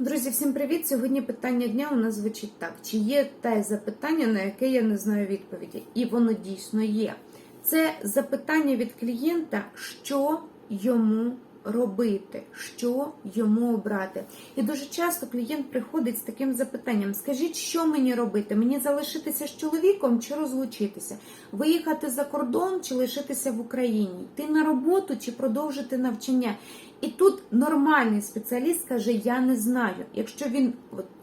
Друзі, всім привіт! Сьогодні питання дня у нас звучить так: чи є те запитання, на яке я не знаю відповіді? І воно дійсно є. Це запитання від клієнта, що йому робити, що йому обрати. І дуже часто клієнт приходить з таким запитанням: скажіть, що мені робити? Мені залишитися з чоловіком чи розлучитися? Виїхати за кордон чи лишитися в Україні? Йти на роботу чи продовжити навчання? І тут нормальний спеціаліст каже: Я не знаю. Якщо він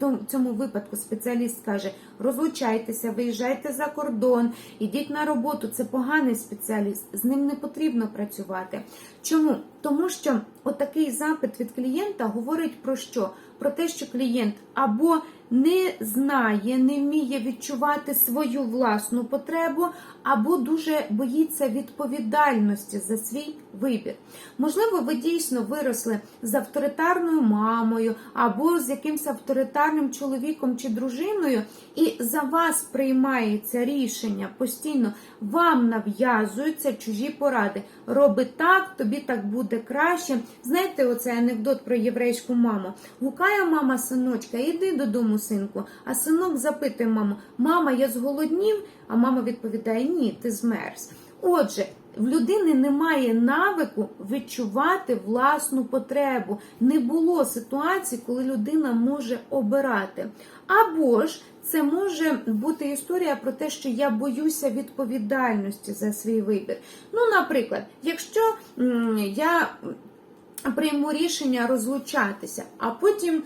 в цьому випадку спеціаліст каже, розлучайтеся, виїжджайте за кордон, ідіть на роботу, це поганий спеціаліст, з ним не потрібно працювати. Чому? Тому що отакий запит від клієнта говорить про що? Про те, що клієнт або не знає, не вміє відчувати свою власну потребу, або дуже боїться відповідальності за свій вибір. Можливо, ви дійсно виросли з авторитарною мамою, або з якимось авторитарним чоловіком чи дружиною, і за вас приймається рішення постійно, вам нав'язуються чужі поради. Роби так, тобі так буде краще. Знаєте, оцей анекдот про єврейську маму. Гукає мама синочка, іди додому, синку. А синок запитує маму: Мама, я зголоднів? А мама відповідає: Ні, ти змерз. Отже, в людини немає навику відчувати власну потребу. Не було ситуації, коли людина може обирати. Або ж це може бути історія про те, що я боюся відповідальності за свій вибір. Ну, наприклад, якщо я прийму рішення розлучатися, а потім.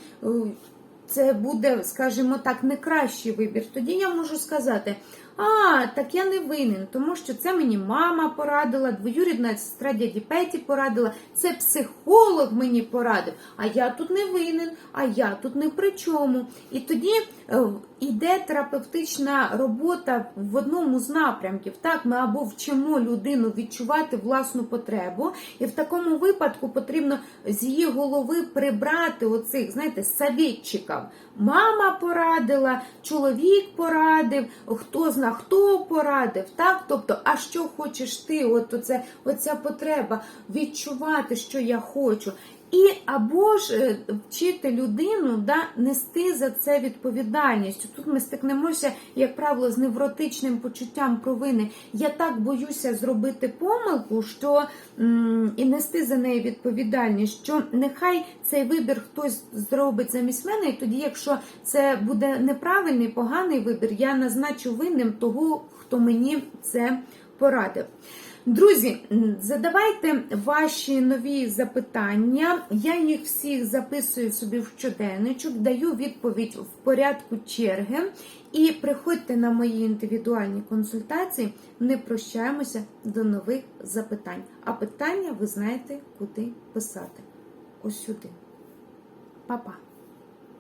Е, Це буде, скажімо так, не кращий вибір. Тоді я можу сказати: а, так я не винен, тому що це мені мама порадила, двоюрідна сестра дяді Петі порадила, це психолог мені порадив, а я тут не винен, а я тут не при чому. І тоді е, йде терапевтична робота в одному з напрямків. Так, ми або вчимо людину відчувати власну потребу, і в такому випадку потрібно з її голови прибрати оцих, знаєте, совєтчиків. Мама порадила, чоловік порадив, хто зна хто порадив. Так? Тобто, а що хочеш ти? От оце, оця потреба відчувати, що я хочу. І або ж е, вчити людину да, нести за це відповідальність. Тут ми стикнемося, як правило, з невротичним почуттям провини. Я так боюся зробити помилку, що і нести за неї відповідальність, що нехай цей вибір хтось зробить замість мене, і тоді, якщо це буде неправильний, поганий вибір, я назначу винним того, хто мені це порадив. Друзі, задавайте ваші нові запитання. Я їх всіх записую собі в щоденничок, даю відповідь в порядку черги. І приходьте на мої індивідуальні консультації. Не прощаємося до нових запитань. А питання ви знаєте, куди писати. Ось сюди. Па-па!